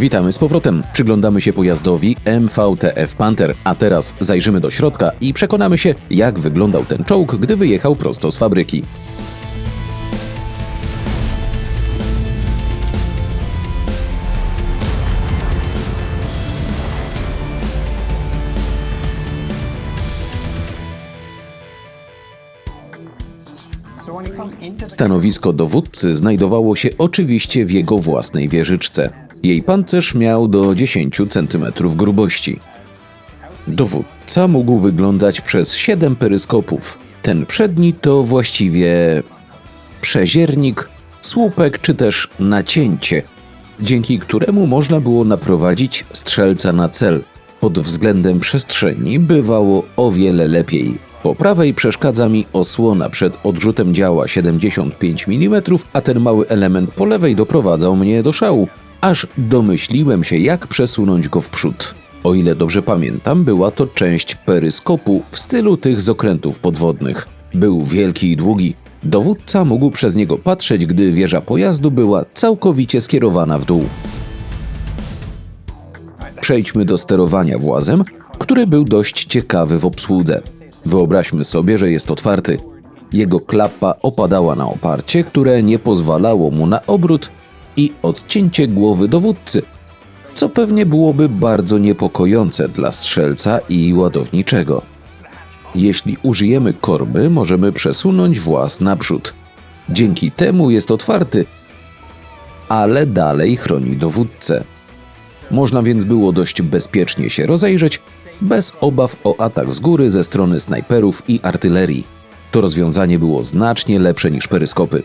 Witamy z powrotem. Przyglądamy się pojazdowi MVTF Panther, a teraz zajrzymy do środka i przekonamy się, jak wyglądał ten czołg, gdy wyjechał prosto z fabryki. Stanowisko dowódcy znajdowało się oczywiście w jego własnej wieżyczce. Jej pancerz miał do 10 cm grubości. Dowódca mógł wyglądać przez 7 peryskopów. Ten przedni to właściwie przeziernik, słupek czy też nacięcie, dzięki któremu można było naprowadzić strzelca na cel. Pod względem przestrzeni bywało o wiele lepiej. Po prawej przeszkadza mi osłona przed odrzutem działa 75 mm, a ten mały element po lewej doprowadzał mnie do szału, aż domyśliłem się, jak przesunąć go w przód. O ile dobrze pamiętam, była to część peryskopu w stylu tych z okrętów podwodnych. Był wielki i długi. Dowódca mógł przez niego patrzeć, gdy wieża pojazdu była całkowicie skierowana w dół. Przejdźmy do sterowania włazem, który był dość ciekawy w obsłudze. Wyobraźmy sobie, że jest otwarty. Jego klapa opadała na oparcie, które nie pozwalało mu na obrót i odcięcie głowy dowódcy, co pewnie byłoby bardzo niepokojące dla strzelca i ładowniczego. Jeśli użyjemy korby, możemy przesunąć włas naprzód. Dzięki temu jest otwarty, ale dalej chroni dowódcę. Można więc było dość bezpiecznie się rozejrzeć, bez obaw o atak z góry ze strony snajperów i artylerii. To rozwiązanie było znacznie lepsze niż peryskopy.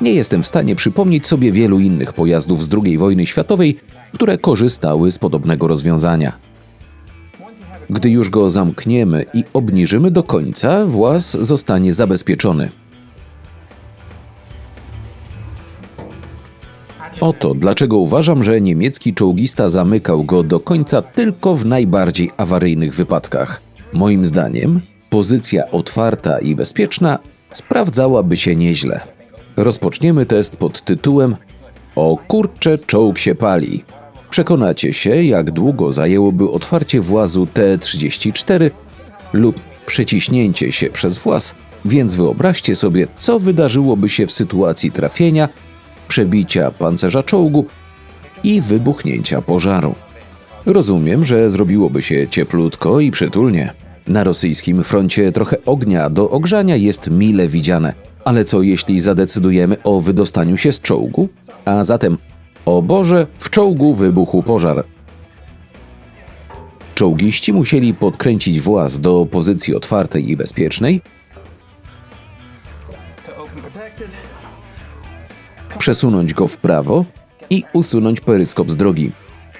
Nie jestem w stanie przypomnieć sobie wielu innych pojazdów z II wojny światowej, które korzystały z podobnego rozwiązania. Gdy już go zamkniemy i obniżymy do końca, włas zostanie zabezpieczony. Oto dlaczego uważam, że niemiecki czołgista zamykał go do końca tylko w najbardziej awaryjnych wypadkach. Moim zdaniem, pozycja otwarta i bezpieczna sprawdzałaby się nieźle. Rozpoczniemy test pod tytułem O kurcze, czołg się pali. Przekonacie się, jak długo zajęłoby otwarcie włazu T-34 lub przeciśnięcie się przez właz, więc wyobraźcie sobie, co wydarzyłoby się w sytuacji trafienia przebicia pancerza czołgu i wybuchnięcia pożaru. Rozumiem, że zrobiłoby się cieplutko i przytulnie. Na rosyjskim froncie trochę ognia do ogrzania jest mile widziane. Ale co jeśli zadecydujemy o wydostaniu się z czołgu? A zatem, o Boże, w czołgu wybuchł pożar. Czołgiści musieli podkręcić właz do pozycji otwartej i bezpiecznej, przesunąć go w prawo i usunąć peryskop z drogi.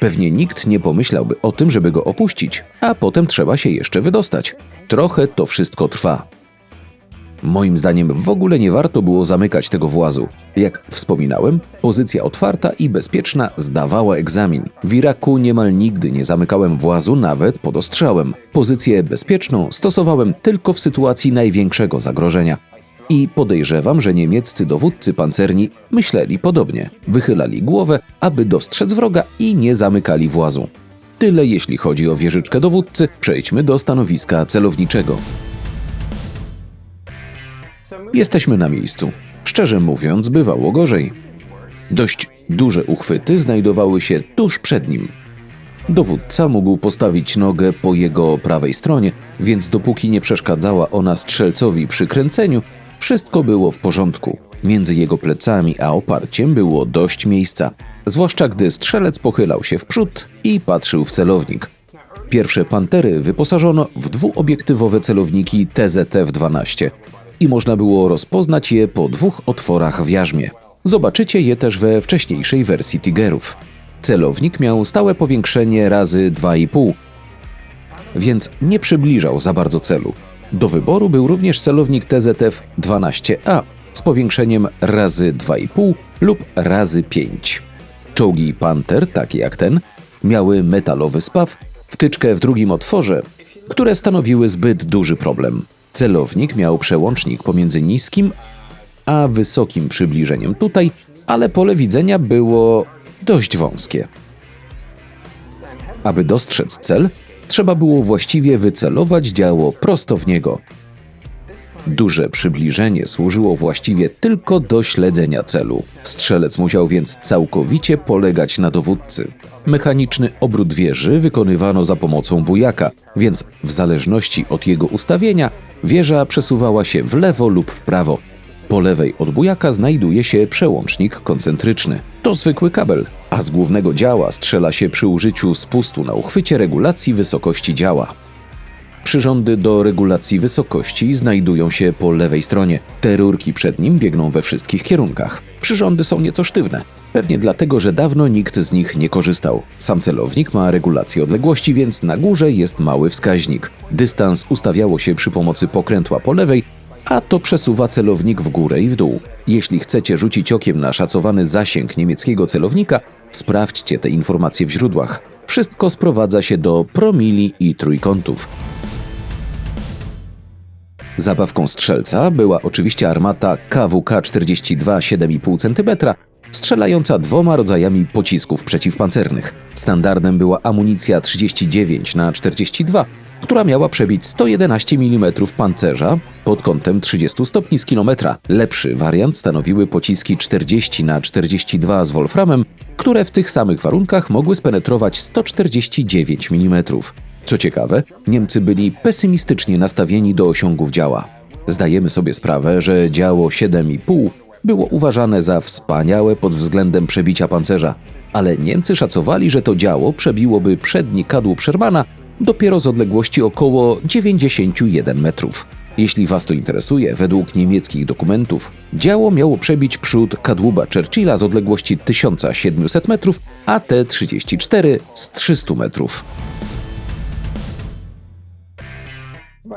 Pewnie nikt nie pomyślałby o tym, żeby go opuścić, a potem trzeba się jeszcze wydostać. Trochę to wszystko trwa. Moim zdaniem w ogóle nie warto było zamykać tego włazu. Jak wspominałem, pozycja otwarta i bezpieczna zdawała egzamin. W Iraku niemal nigdy nie zamykałem włazu nawet pod ostrzałem. Pozycję bezpieczną stosowałem tylko w sytuacji największego zagrożenia. I podejrzewam, że niemieccy dowódcy pancerni myśleli podobnie. Wychylali głowę, aby dostrzec wroga i nie zamykali włazu. Tyle jeśli chodzi o wieżyczkę dowódcy, przejdźmy do stanowiska celowniczego. Jesteśmy na miejscu. Szczerze mówiąc, bywało gorzej. Dość duże uchwyty znajdowały się tuż przed nim. Dowódca mógł postawić nogę po jego prawej stronie, więc dopóki nie przeszkadzała ona strzelcowi przy kręceniu, wszystko było w porządku. Między jego plecami a oparciem było dość miejsca, zwłaszcza gdy strzelec pochylał się w przód i patrzył w celownik. Pierwsze pantery wyposażono w dwuobiektywowe celowniki TZF-12 i można było rozpoznać je po dwóch otworach w jarzmie. Zobaczycie je też we wcześniejszej wersji Tigerów. Celownik miał stałe powiększenie razy 2,5, więc nie przybliżał za bardzo celu. Do wyboru był również celownik TZF 12A z powiększeniem razy 2,5 lub razy 5. Czołgi Panther, takie jak ten, miały metalowy spaw, wtyczkę w drugim otworze, które stanowiły zbyt duży problem. Celownik miał przełącznik pomiędzy niskim a wysokim przybliżeniem tutaj, ale pole widzenia było dość wąskie. Aby dostrzec cel, trzeba było właściwie wycelować działo prosto w niego. Duże przybliżenie służyło właściwie tylko do śledzenia celu. Strzelec musiał więc całkowicie polegać na dowódcy. Mechaniczny obrót wieży wykonywano za pomocą bujaka, więc w zależności od jego ustawienia wieża przesuwała się w lewo lub w prawo. Po lewej od bujaka znajduje się przełącznik koncentryczny. To zwykły kabel, a z głównego działa strzela się przy użyciu spustu na uchwycie regulacji wysokości działa. Przyrządy do regulacji wysokości znajdują się po lewej stronie. Te rurki przed nim biegną we wszystkich kierunkach. Przyrządy są nieco sztywne. Pewnie dlatego, że dawno nikt z nich nie korzystał. Sam celownik ma regulację odległości, więc na górze jest mały wskaźnik. Dystans ustawiało się przy pomocy pokrętła po lewej, a to przesuwa celownik w górę i w dół. Jeśli chcecie rzucić okiem na szacowany zasięg niemieckiego celownika, sprawdźcie te informacje w źródłach. Wszystko sprowadza się do promili i trójkątów. Zabawką strzelca była oczywiście armata KWK-42 7,5 cm, strzelająca dwoma rodzajami pocisków przeciwpancernych. Standardem była amunicja 39 na 42 która miała przebić 111 mm pancerza pod kątem 30 stopni z kilometra. Lepszy wariant stanowiły pociski 40 na 42 z wolframem, które w tych samych warunkach mogły spenetrować 149 mm. Co ciekawe, Niemcy byli pesymistycznie nastawieni do osiągów działa. Zdajemy sobie sprawę, że działo 7,5 było uważane za wspaniałe pod względem przebicia pancerza, ale Niemcy szacowali, że to działo przebiłoby przedni kadłub Shermana dopiero z odległości około 91 metrów. Jeśli Was to interesuje, według niemieckich dokumentów działo miało przebić przód kadłuba Churchilla z odległości 1700 metrów, a T-34 z 300 metrów.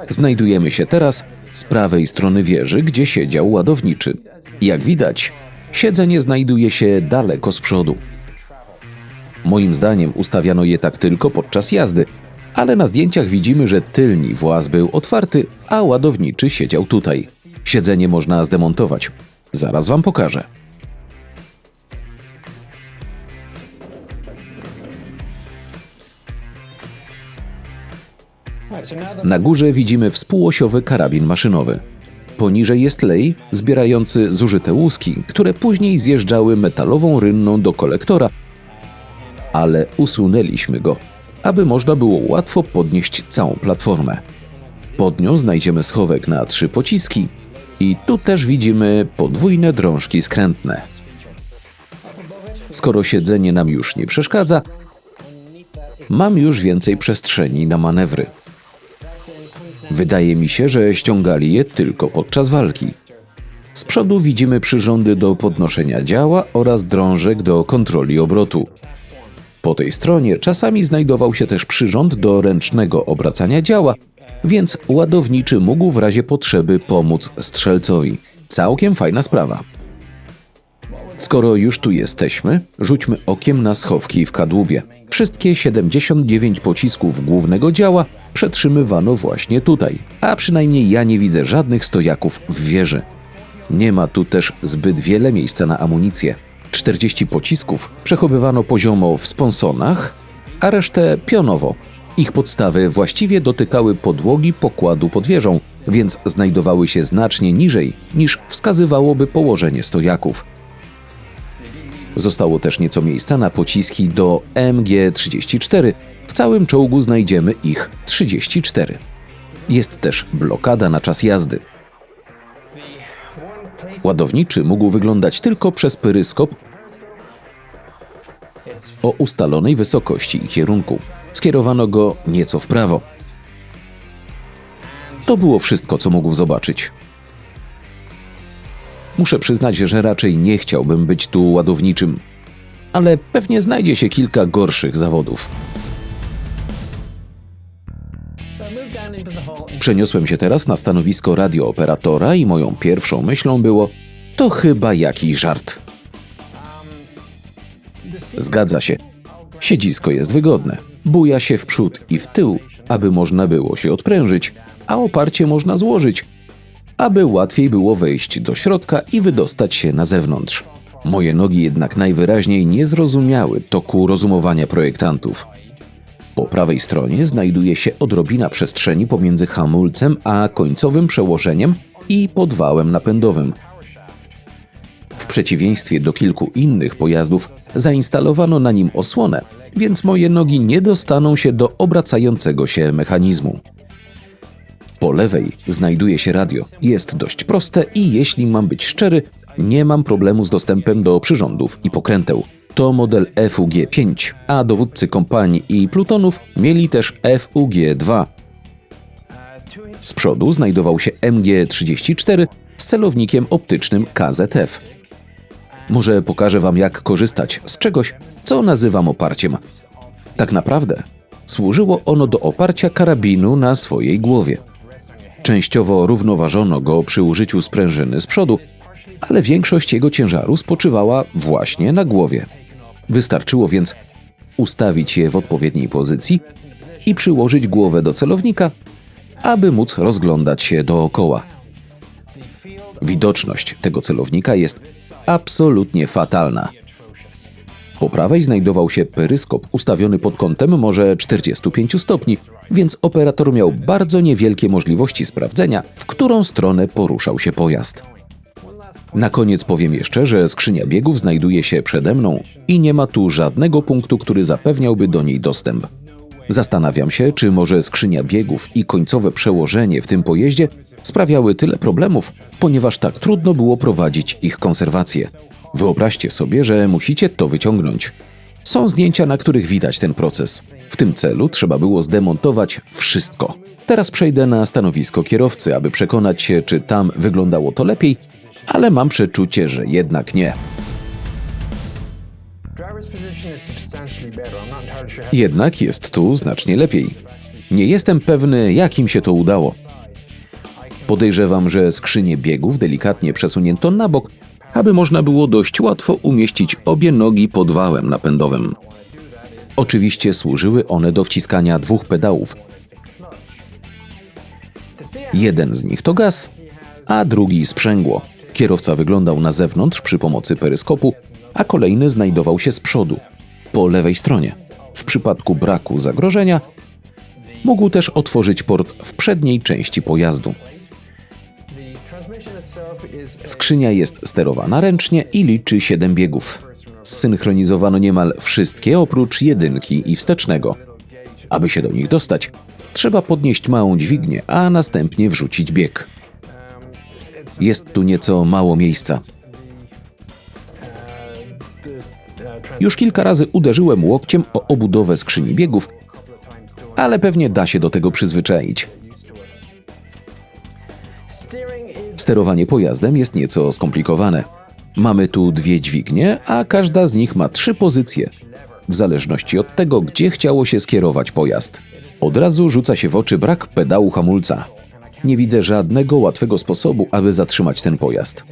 Znajdujemy się teraz z prawej strony wieży, gdzie siedział ładowniczy. Jak widać, siedzenie znajduje się daleko z przodu. Moim zdaniem ustawiano je tak tylko podczas jazdy, ale na zdjęciach widzimy, że tylni właz był otwarty, a ładowniczy siedział tutaj. Siedzenie można zdemontować. Zaraz wam pokażę. Na górze widzimy współosiowy karabin maszynowy. Poniżej jest lej zbierający zużyte łuski, które później zjeżdżały metalową rynną do kolektora, ale usunęliśmy go, aby można było łatwo podnieść całą platformę. Pod nią znajdziemy schowek na trzy pociski i tu też widzimy podwójne drążki skrętne. Skoro siedzenie nam już nie przeszkadza, mam już więcej przestrzeni na manewry. Wydaje mi się, że ściągali je tylko podczas walki. Z przodu widzimy przyrządy do podnoszenia działa oraz drążek do kontroli obrotu. Po tej stronie czasami znajdował się też przyrząd do ręcznego obracania działa, więc ładowniczy mógł w razie potrzeby pomóc strzelcowi. Całkiem fajna sprawa. Skoro już tu jesteśmy, rzućmy okiem na schowki w kadłubie. Wszystkie 79 pocisków głównego działa przetrzymywano właśnie tutaj, a przynajmniej ja nie widzę żadnych stojaków w wieży. Nie ma tu też zbyt wiele miejsca na amunicję. 40 pocisków przechowywano poziomo w sponsonach, a resztę pionowo. Ich podstawy właściwie dotykały podłogi pokładu pod wieżą, więc znajdowały się znacznie niżej niż wskazywałoby położenie stojaków. Zostało też nieco miejsca na pociski do MG-34. W całym czołgu znajdziemy ich 34. Jest też blokada na czas jazdy. Ładowniczy mógł wyglądać tylko przez pyryskop o ustalonej wysokości i kierunku. Skierowano go nieco w prawo. To było wszystko, co mógł zobaczyć. Muszę przyznać, że raczej nie chciałbym być tu ładowniczym, ale pewnie znajdzie się kilka gorszych zawodów. Przeniosłem się teraz na stanowisko radiooperatora i moją pierwszą myślą było: to chyba jakiś żart. Zgadza się. Siedzisko jest wygodne. Buja się w przód i w tył, aby można było się odprężyć, a oparcie można złożyć, aby łatwiej było wejść do środka i wydostać się na zewnątrz. Moje nogi jednak najwyraźniej nie zrozumiały toku rozumowania projektantów. Po prawej stronie znajduje się odrobina przestrzeni pomiędzy hamulcem a końcowym przełożeniem i podwałem napędowym. W przeciwieństwie do kilku innych pojazdów zainstalowano na nim osłonę, więc moje nogi nie dostaną się do obracającego się mechanizmu. Po lewej znajduje się radio. Jest dość proste i jeśli mam być szczery, nie mam problemu z dostępem do przyrządów i pokręteł. To model FUG-5, a dowódcy kompanii i plutonów mieli też FUG-2. Z przodu znajdował się MG-34 z celownikiem optycznym KZF. Może pokażę Wam, jak korzystać z czegoś, co nazywam oparciem. Tak naprawdę służyło ono do oparcia karabinu na swojej głowie. Częściowo równoważono go przy użyciu sprężyny z przodu, ale większość jego ciężaru spoczywała właśnie na głowie. Wystarczyło więc ustawić je w odpowiedniej pozycji i przyłożyć głowę do celownika, aby móc rozglądać się dookoła. Widoczność tego celownika jest absolutnie fatalna. Po prawej znajdował się peryskop ustawiony pod kątem może 45 stopni, więc operator miał bardzo niewielkie możliwości sprawdzenia, w którą stronę poruszał się pojazd. Na koniec powiem jeszcze, że skrzynia biegów znajduje się przede mną i nie ma tu żadnego punktu, który zapewniałby do niej dostęp. Zastanawiam się, czy może skrzynia biegów i końcowe przełożenie w tym pojeździe sprawiały tyle problemów, ponieważ tak trudno było prowadzić ich konserwację. Wyobraźcie sobie, że musicie to wyciągnąć. Są zdjęcia, na których widać ten proces. W tym celu trzeba było zdemontować wszystko. Teraz przejdę na stanowisko kierowcy, aby przekonać się, czy tam wyglądało to lepiej, ale mam przeczucie, że jednak nie. Jednak jest tu znacznie lepiej. Nie jestem pewny, jak im się to udało. Podejrzewam, że skrzynię biegów delikatnie przesunięto na bok, aby można było dość łatwo umieścić obie nogi pod wałem napędowym. Oczywiście służyły one do wciskania dwóch pedałów. Jeden z nich to gaz, a drugi sprzęgło. Kierowca wyglądał na zewnątrz przy pomocy peryskopu, a kolejny znajdował się z przodu, po lewej stronie. W przypadku braku zagrożenia mógł też otworzyć port w przedniej części pojazdu. Skrzynia jest sterowana ręcznie i liczy 7 biegów. Zsynchronizowano niemal wszystkie oprócz jedynki i wstecznego. Aby się do nich dostać, trzeba podnieść małą dźwignię, a następnie wrzucić bieg. Jest tu nieco mało miejsca. Już kilka razy uderzyłem łokciem o obudowę skrzyni biegów, ale pewnie da się do tego przyzwyczaić. Sterowanie pojazdem jest nieco skomplikowane. Mamy tu dwie dźwignie, a każda z nich ma trzy pozycje, w zależności od tego, gdzie chciało się skierować pojazd. Od razu rzuca się w oczy brak pedału hamulca. Nie widzę żadnego łatwego sposobu, aby zatrzymać ten pojazd.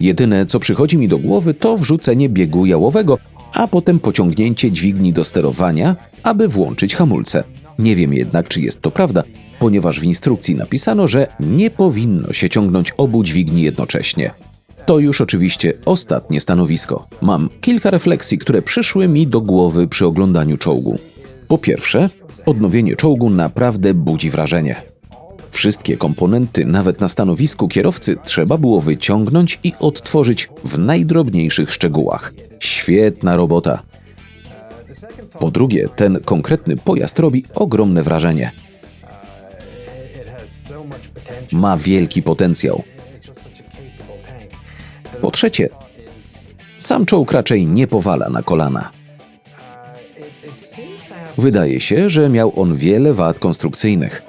Jedyne, co przychodzi mi do głowy, to wrzucenie biegu jałowego, a potem pociągnięcie dźwigni do sterowania, aby włączyć hamulce. Nie wiem jednak, czy jest to prawda, ponieważ w instrukcji napisano, że nie powinno się ciągnąć obu dźwigni jednocześnie. To już oczywiście ostatnie stanowisko. Mam kilka refleksji, które przyszły mi do głowy przy oglądaniu czołgu. Po pierwsze, odnowienie czołgu naprawdę budzi wrażenie. Wszystkie komponenty, nawet na stanowisku kierowcy, trzeba było wyciągnąć i odtworzyć w najdrobniejszych szczegółach. Świetna robota. Po drugie, ten konkretny pojazd robi ogromne wrażenie. Ma wielki potencjał. Po trzecie, sam czołg raczej nie powala na kolana. Wydaje się, że miał on wiele wad konstrukcyjnych.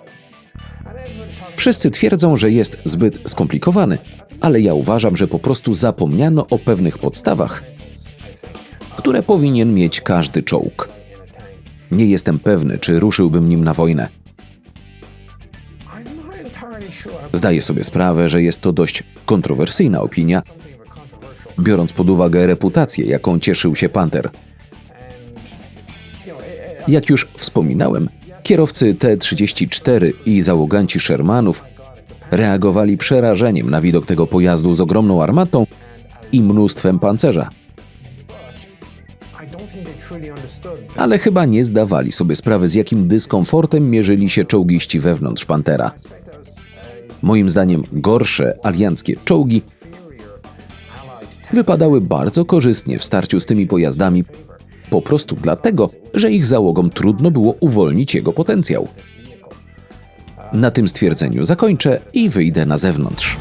Wszyscy twierdzą, że jest zbyt skomplikowany, ale ja uważam, że po prostu zapomniano o pewnych podstawach, które powinien mieć każdy czołg. Nie jestem pewny, czy ruszyłbym nim na wojnę. Zdaję sobie sprawę, że jest to dość kontrowersyjna opinia, biorąc pod uwagę reputację, jaką cieszył się Panther. Jak już wspominałem, kierowcy T-34 i załoganci Shermanów reagowali przerażeniem na widok tego pojazdu z ogromną armatą i mnóstwem pancerza. Ale chyba nie zdawali sobie sprawy, z jakim dyskomfortem mierzyli się czołgiści wewnątrz Pantera. Moim zdaniem gorsze alianckie czołgi wypadały bardzo korzystnie w starciu z tymi pojazdami, po prostu dlatego, że ich załogom trudno było uwolnić jego potencjał. Na tym stwierdzeniu zakończę i wyjdę na zewnątrz.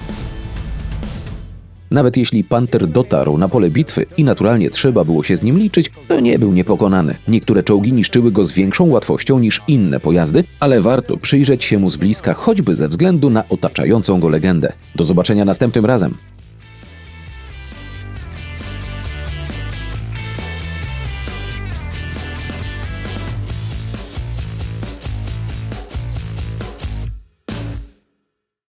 Nawet jeśli Panter dotarł na pole bitwy i naturalnie trzeba było się z nim liczyć, to nie był niepokonany. Niektóre czołgi niszczyły go z większą łatwością niż inne pojazdy, ale warto przyjrzeć się mu z bliska, choćby ze względu na otaczającą go legendę. Do zobaczenia następnym razem.